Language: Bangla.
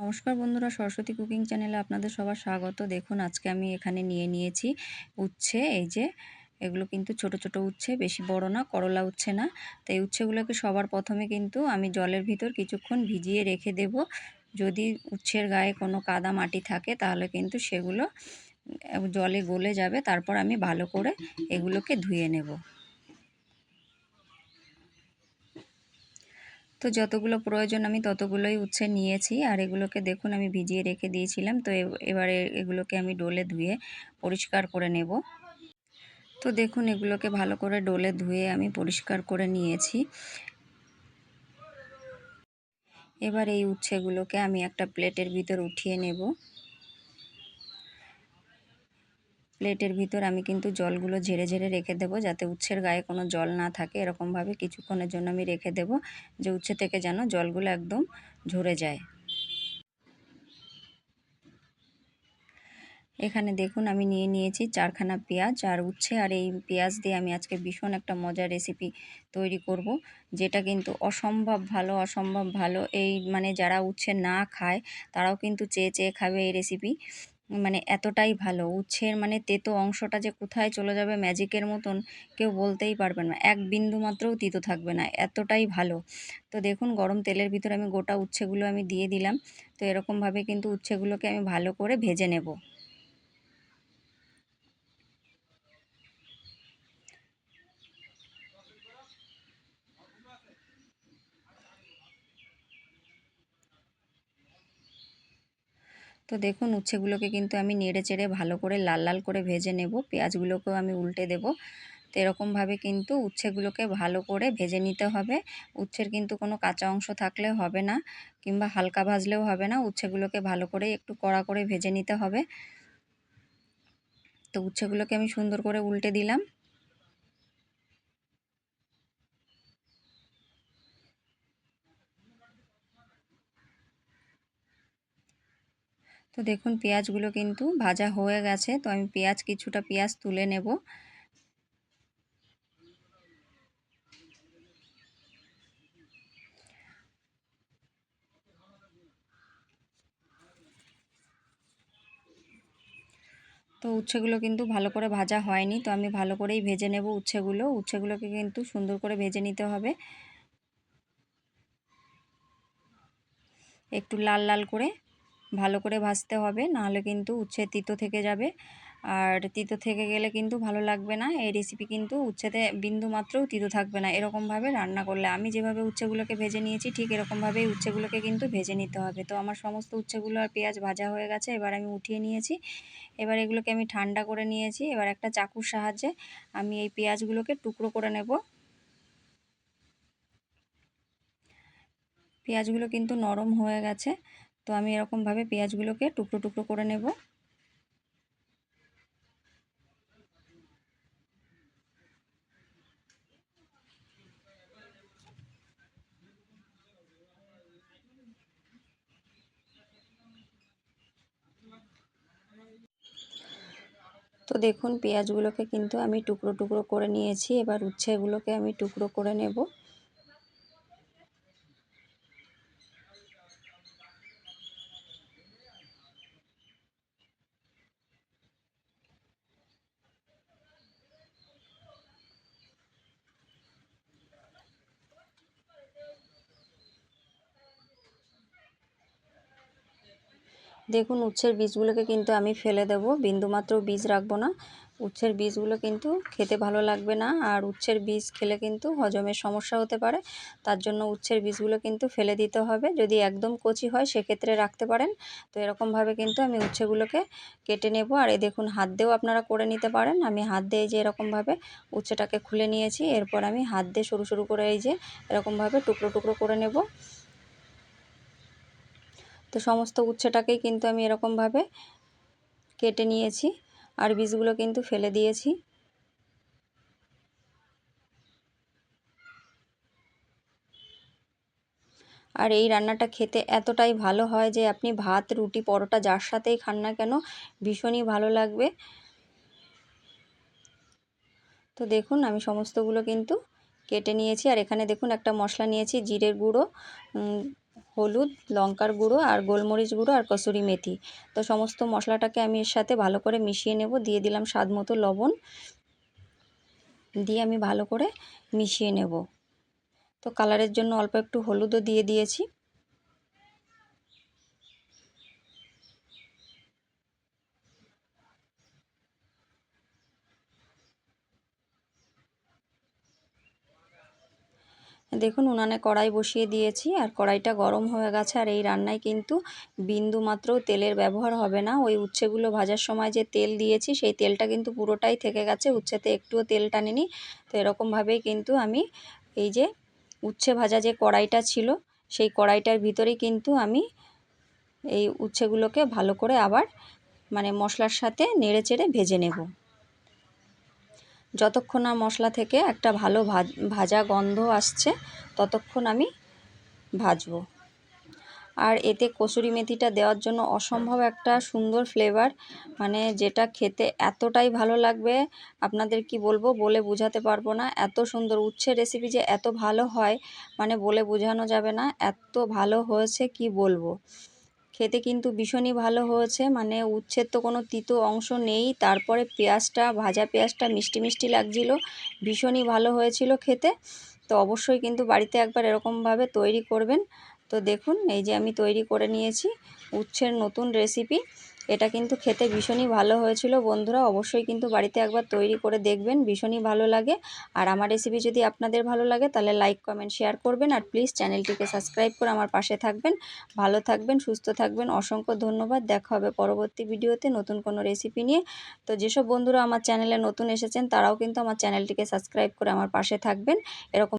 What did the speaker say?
নমস্কার বন্ধুরা, সরস্বতী কুকিং চ্যানেলে আপনাদের সবার স্বাগত। দেখুন, আজকে আমি এখানে নিয়ে নিয়েছি উচ্ছে। এই যে, এগুলো কিন্তু ছোট ছোট উচ্ছে, বেশি বড় না, করলা উচ্ছে না। তো এই উচ্ছেগুলোকে সবার প্রথমে কিন্তু আমি জলের ভিতর কিছুক্ষণ ভিজিয়ে রেখে দেব। যদি উচ্ছের গায়ে কোনো কাদা মাটি থাকে, তাহলে কিন্তু সেগুলো জলে গলে যাবে। তারপর আমি ভালো করে এগুলোকে ধুয়ে নেব। তো যতগুলো প্রয়োজন আমি ততগুলোই উচ্ছে নিয়েছি। আর এগুলোকে দেখুন, আমি ভিজিয়ে রেখে দিয়েছিলাম। তো এবারে এগুলোকে আমি ডোলে ধুয়ে পরিষ্কার করে নেব। তো দেখুন, এগুলোকে ভালো করে ডোলে ধুয়ে আমি পরিষ্কার করে নিয়েছি। এবার এই উচ্ছেগুলোকে আমি একটা প্লেটের ভিতর উঠিয়ে নেব। প্লেটের ভিতর আমি কিন্তু জলগুলো ঝেড়ে ঝেড়ে রেখে দেবো, যাতে উচ্ছের গায়ে কোনো জল না থাকে। এরকমভাবে কিছুক্ষণের জন্য আমি রেখে দেবো, যে উচ্ছে থেকে যেন জলগুলো একদম ঝরে যায়। এখানে দেখুন আমি নিয়ে নিয়েছি চারখানা পেঁয়াজ আর উচ্ছে আর এই পেঁয়াজ দিয়ে আমি আজকে ভীষণ একটা মজার রেসিপি তৈরি করব, যেটা কিন্তু অসম্ভব ভালো অসম্ভব ভালো। এই মানে যারা উচ্ছে না খায়, তারাও কিন্তু চেয়ে চেয়ে খাবে এই রেসিপি মানে এতটাই ভালো। উচ্ছের মানে তেতো অংশটা যে কোথায় চলে যাবে ম্যাজিকের মতন কেউ বলতেই পারবে না। এক বিন্দু মাত্রও তিতো থাকবে না। এতটাই ভালো। তো দেখুন, গরম তেলের ভিতরে আমি গোটা উচ্ছেগুলো আমি দিয়ে দিলাম। তো এরকমভাবে কিন্তু উচ্ছেগুলোকে আমি ভালো করে ভেজে নেব। তো দেখুন, উচ্ছেগুলোকে কিন্তু আমি নেড়ে চেড়ে ভালো করে লাল লাল করে ভেজে নেব। পেঁয়াজগুলোকেও আমি উল্টে দেব। তো এরকমভাবে কিন্তু উচ্ছেগুলোকে ভালো করে ভেজে নিতে হবে। উচ্ছের কিন্তু কোনো কাঁচা অংশ থাকলে হবে না, কিংবা হালকা ভাজলেও হবে না। উচ্ছেগুলোকে ভালো করে একটু কড়া করে ভেজে নিতে হবে। তো উচ্ছেগুলোকে আমি সুন্দর করে উল্টে দিলাম। তো দেখুন, পেঁয়াজগুলো কিন্তু ভাজা হয়ে গেছে। তো আমি পেঁয়াজ, কিছুটা পেঁয়াজ তুলে নেব। তো উচ্ছেগুলো কিন্তু ভালো করে ভাজা হয়নি। তো আমি ভালো করেই ভেজে নেব উচ্ছেগুলো। উচ্ছেগুলোকে কিন্তু সুন্দর করে ভেজে নিতে হবে। একটু লাল লাল করে ভালো করে ভাজতে হবে, নাহলে কিন্তু উচ্ছে তিতো থেকে যাবে। আর তিতো থেকে গেলে কিন্তু ভালো লাগবে না, এই রেসিপি কিন্তু উচ্ছেতে বিন্দু মাত্রও তিতো থাকবে না। এরকমভাবে রান্না করলে, আমি যেভাবে উচ্ছেগুলোকে ভেজে নিয়েছি, ঠিক এরকমভাবেই উচ্ছেগুলোকে কিন্তু ভেজে নিতে হবে। তো আমার সমস্ত উচ্ছেগুলো আর পেঁয়াজ ভাজা হয়ে গেছে, এবার আমি উঠিয়ে নিয়েছি। এবার এগুলোকে আমি ঠান্ডা করে নিয়েছি, এবার একটা চাকুর সাহায্যে আমি এই পেঁয়াজগুলোকে টুকরো করে নেব। পেঁয়াজগুলো কিন্তু নরম হয়ে গেছে। তো আমি এরকমভাবে পেঁয়াজগুলোকে টুকরো টুকরো করে নেব। তো দেখুন, পেঁয়াজগুলোকে কিন্তু আমি টুকরো টুকরো করে নিয়েছি। এবার উচ্ছেগুলোকে আমি টুকরো করে নেব। দেখুন, উচ্ছের বীজগুলোকে কিন্তু আমি ফেলে দেব। বিন্দুমাত্র বীজ রাখব না। উচ্ছের বীজগুলো কিন্তু খেতে ভালো লাগবে না। আর উচ্ছের বীজ খেলে কিন্তু হজমের সমস্যা হতে পারে। তার জন্য উচ্ছের বীজগুলো কিন্তু ফেলে দিতে হবে। যদি একদম কচি হয়, সেক্ষেত্রে রাখতে পারেন। তো এরকমভাবে কিন্তু আমি উচ্ছেগুলোকে কেটে নেব। আর এই দেখুন, হাত দিয়েও আপনারা করে নিতে পারেন। আমি হাত দিয়ে যে এরকমভাবে উচ্ছেটাকে খুলে নিয়েছি। এরপর আমি হাত দিয়ে সরু সরু করে এই যে এরকমভাবে টুকরো টুকরো করে নেব। তো সমস্ত উচ্ছেটাকেই কিন্তু আমি এরকমভাবে কেটে নিয়েছি আর বীজগুলো কিন্তু ফেলে দিয়েছি। আর এই রান্নাটা খেতে এতটাই ভালো হয় যে আপনি ভাত, রুটি, পরোটা যার সাথেই খান না কেন ভীষণই ভালো লাগবে। তো দেখুন আমি সমস্তগুলো কিন্তু কেটে নিয়েছি আর এখানে দেখুন একটা মশলা নিয়েছি, জিরের গুঁড়ো হলুদ, লঙ্কার গুঁড়ো আর গোলমরিচ গুঁড়ো আর কসুরি মেথি। তো সমস্ত মশলাটাকে আমি এর সাথে ভালো করে মিশিয়ে নেব। দিয়ে দিলাম স্বাদ মতো লবণ। দিয়ে আমি ভালো করে মিশিয়ে নেব। তো কালারের জন্য অল্প একটু হলুদও দিয়ে দিয়েছি। দেখুন, উনানে কড়াই বসিয়ে দিয়েছি আর কড়াইটা গরম হয়ে গেছে। আর এই রান্নায় কিন্তু বিন্দু মাত্র তেলের ব্যবহার হবে না। ওই উচ্ছেগুলো ভাজার সময় যে তেল দিয়েছি, সেই তেলটা কিন্তু পুরোটাই থেকে গেছে। উচ্ছেতে একটুও তেল টানেনি। তো এরকমভাবেই কিন্তু আমি এই যে উচ্ছে ভাজা যে কড়াইটা ছিল, সেই কড়াইটার ভিতরেই কিন্তু আমি এই উচ্ছেগুলোকে ভালো করে আবার মানে মশলার সাথে নেড়ে চেড়ে ভেজে নেব। যতক্ষণ না মশলা থেকে একটা ভালো ভাজা গন্ধ আসছে, ততক্ষণ আমি ভাজবো। আর এতে কসুরি মেথিটা দেওয়ার জন্য অসম্ভব একটা সুন্দর ফ্লেভার মানে যেটা খেতে এতটাই ভালো লাগবে, আপনাদের কি বলব বলে বোঝাতে পারব না। এত সুন্দর উচ্ছে রেসিপি যে এত ভালো হয় মানে বলে বোঝানো যাবে না, এত ভালো হয়েছে কি বলব। খেতে কিন্তু ভীষণই ভালো হয়েছে। মানে উচ্ছের তো কোনো তিতো অংশ নেই। তারপরে পেঁয়াজটা, ভাজা পেঁয়াজটা মিষ্টি মিষ্টি লাগছিল। ভীষণই ভালো হয়েছিল খেতে। তো অবশ্যই কিন্তু বাড়িতে একবার এরকমভাবে তৈরি করবেন। তো দেখুন, এই যে আমি তৈরি করে নিয়েছি উচ্ছের নতুন রেসিপি এটা কিন্তু খেতে ভীষণই ভালো হয়েছিল। বন্ধুরা, অবশ্যই কিন্তু বাড়িতে একবার তৈরি করে দেখবেন, ভীষণই ভালো লাগে। আর আমার রেসিপি যদি আপনাদের ভালো লাগে, তাহলে লাইক কমেন্ট শেয়ার করবেন। আর প্লিজ চ্যানেলটিকে সাবস্ক্রাইব করে আমার পাশে থাকবেন। ভালো থাকবেন, সুস্থ থাকবেন। অসংখ্য ধন্যবাদ। দেখা হবে পরবর্তী ভিডিওতে নতুন কোনো রেসিপি নিয়ে। তো যেসব বন্ধুরা আমার চ্যানেলে নতুন এসেছেন, তারাও কিন্তু আমার চ্যানেলটিকে সাবস্ক্রাইব করে আমার পাশে থাকবেন। এরকম